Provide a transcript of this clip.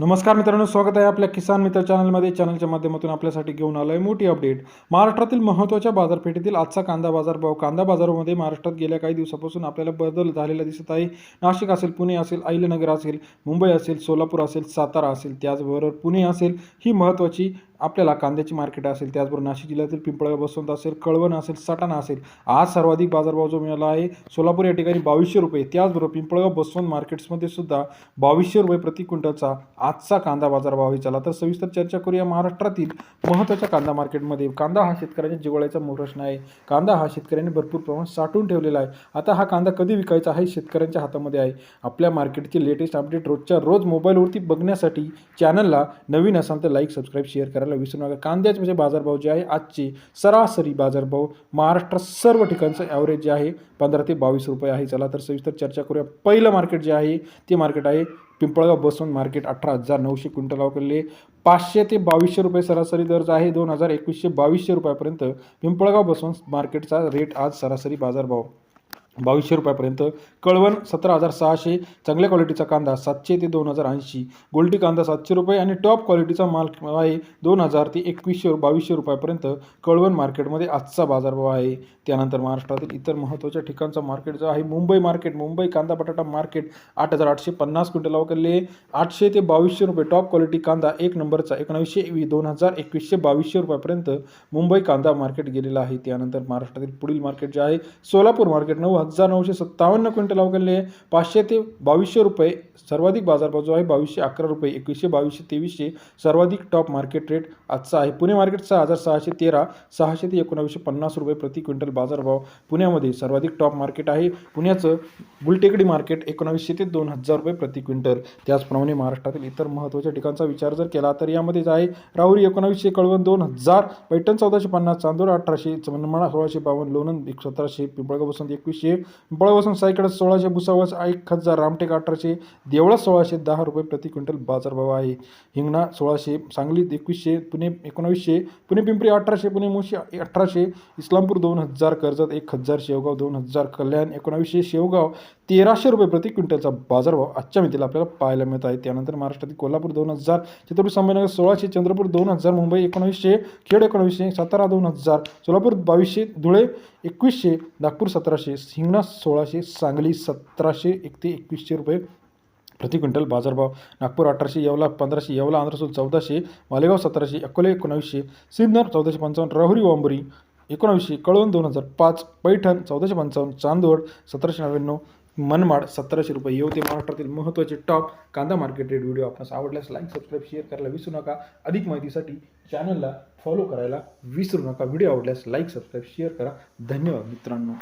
नमस्कार मित्रांनो स्वागत आहे आपल्या किसान मित्र चॅनलमध्ये. चॅनलच्या माध्यमातून आपल्यासाठी घेऊन आलो आहे मोठी अपडेट. महाराष्ट्रातील महत्त्वाच्या बाजारपेठेतील आजचा कांदा बाजार भाव कांदा बाजारामध्ये महाराष्ट्रात गेल्या काही दिवसापासून आपल्याला बदल झालेला दिसत आहे. नाशिक असेल पुणे असेल अहिल्यानगर असेल मुंबई असेल सोलापूर असेल सातारा असेल त्याचबरोबर पुणे असेल ही महत्त्वाची आपल्याला कांद्याची मार्केट असेल त्याचबरोबर नाशिक जिल्ह्यातील पिंपळगाव बसवंत असेल कळवण असेल सटाणा असेल आज सर्वाधिक बाजारभाव जो मिळाला आहे सोलापूर या ठिकाणी बावीसशे रुपये त्याचबरोबर पिंपळगाव बसवंत मार्केट्समध्ये सुद्धा बावीसशे रुपये प्रति क्विंटलचा आजचा कांदा बाजारभाव आहे. तर सविस्तर चर्चा करूया महाराष्ट्रातील महत्त्वाच्या कांदा मार्केटमध्ये कांदा हा शेतकऱ्यांच्या जिव्हाळ्याचा मूळ प्रश्न आहे. कांदा हा शेतकऱ्यांनी भरपूर प्रमाणात साठवून ठेवलेला आहे. आता हा कांदा कधी विकायचा आहे शेतकऱ्यांच्या हातामध्ये आहे. आपल्या मार्केटचे लेटेस्ट अपडेट रोजच्या रोज मोबाईलवरती बघण्यासाठी चॅनलला नवीन असाल तर लाईक सबस्क्राईब शेअर करायला विसरू नका. कांद्याचे म्हणजे बाजारभाव जे आहे आजचे सरासरी बाजारभाव महाराष्ट्रात सर्व ठिकाणचं ॲव्हरेज जे आहे पंधरा ते बावीस रुपये आहे. चला तर सविस्तर चर्चा करूया. पहिलं मार्केट जे आहे ते मार्केट आहे पिंपळगाव बसवून मार्केट अठरा हजार नऊशे क्विंटल अवकरले पाचशे ते बावीसशे रुपये सरासरी दर आहे दोन हजार एकवीसशे बावीसशे रुपयापर्यंत पिंपळगाव बसवून मार्केटचा रेट आज सरासरी बाजारभाव. बावीसशे रुपयापर्यंत. कळवण सतरा हजार सहाशे. चांगल्या क्वालिटीचा कांदा सातशे ते दोन हजार ऐंशी. गोल्टी कांदा सातशे रुपये आणि टॉप क्वालिटीचा माल आहे दोन हजार ते एकवीसशे बावीसशे रुपयापर्यंत. कळवण मार्केटमध्ये आजचा बाजारभाव आहे. त्यानंतर महाराष्ट्रातील इतर महत्त्वाच्या ठिकाणचा मार्केट जो आहे मुंबई मार्केट मुंबई कांदा बटाटा मार्केट आठ हजार आठशे पन्नास क्विंटल अवकरले आठशे ते बावीसशे रुपये टॉप क्वालिटी कांदा एक नंबरचा एकोणावीसशे वी दोन हजार एकवीसशे बावीसशे रुपयापर्यंत मुंबई कांदा मार्केट गेलेला आहे. त्यानंतर महाराष्ट्रातील पुढील मार्केट जे आहे सोलापूर मार्केट नऊ हजार नऊशे सत्तावन्न क्विंटल अवकरले पाचशे ते बावीसशे रुपये सर्वाधिक बाजारभाव जो आहे बावीसशे अकरा रुपये एकवीसशे बावीसशे तेवीसशे सर्वाधिक टॉप मार्केट रेट आजचा आहे. पुणे मार्केट सहा हजार सहाशे तेरा सहाशे ते एकोणावीसशे पन्नास रुपये प्रति क्विंटल बाजारभाव पुण्यामध्ये सर्वाधिक टॉप मार्केट आहे. पुण्याचं बुलटेकडी मार्केट एकोणावीसशे ते दोन हजार रुपये प्रति क्विंटल. त्याचप्रमाणे महाराष्ट्रातील इतर महत्त्वाच्या ठिकाणचा विचार जर केला तर यामध्येच आहे. राहुरी एकोणावीसशे कळवण दोन हजार पैठण चौदाशे पन्नास चांदोर अठराशे मनमाडा सोळाशे बावन्न लोणंद एक सतराशे पिंपळगाव वसंत एकवीसशे पिंपळगाव वसंत सायकडे सोळाशे भुसावस एक हजार रामटेक अठराशे देवळा सोळाशे दहा रुपये प्रति क्विंटल बाजारभाव आहे. हिंगणा सोळाशे सांगली एकवीसशे पुणे एकोणावीसशे पुणे पिंपरी अठराशे पुणे मुशी अठराशे इस्लामपूर दोन हजार कर्जत एक हजार शेवगाव दोन हजार कल्याण एकोणावीसशे शेवगाव तेराशे रुपये प्रति क्विंटलचा बाजारभाव आजच्या मितीला आपल्याला पाहायला मिळत आहे. त्यानंतर महाराष्ट्रातील कोल्हापूर दोन हजार छत्रपती संभाजीनगर सोळाशे चंद्रपूर दोन हजार मुंबई एकोणावीसशे खेड एकोणावीसशे सातारा दोन हजार सोलापूर बावीसशे धुळे एकवीसशे नागपूर सतराशे हिंगणा सोळाशे सांगली सतराशे एक ते एकवीसशे रुपये प्रति क्विंटल बाजारभाव. नागपूर अठराशे येवला पंधराशे येवला आंध्रसूल चौदाशे मालेगाव सतराशे अकोले एकोणावीसशे सिन्नर चौदाशे पंचावन्न राहुरी वांबुरी एकोणावीसशे कळवण दोन हजार पाच पैठण चौदाशे पंचावन्न चांदवड सतराशे नव्याण्णव मनमाड सतराशे रुपये. येवते महाराष्ट्रातील महत्त्वाचे टॉप कांदा मार्केट रेट व्हिडिओ आपणास आवडल्यास लाईक सबस्क्राईब शेअर करायला विसरू नका. अधिक माहितीसाठी चॅनलला फॉलो करायला विसरू नका. व्हिडिओ आवडल्यास लाईक सबस्क्राईब शेअर करा. धन्यवाद मित्रांनो.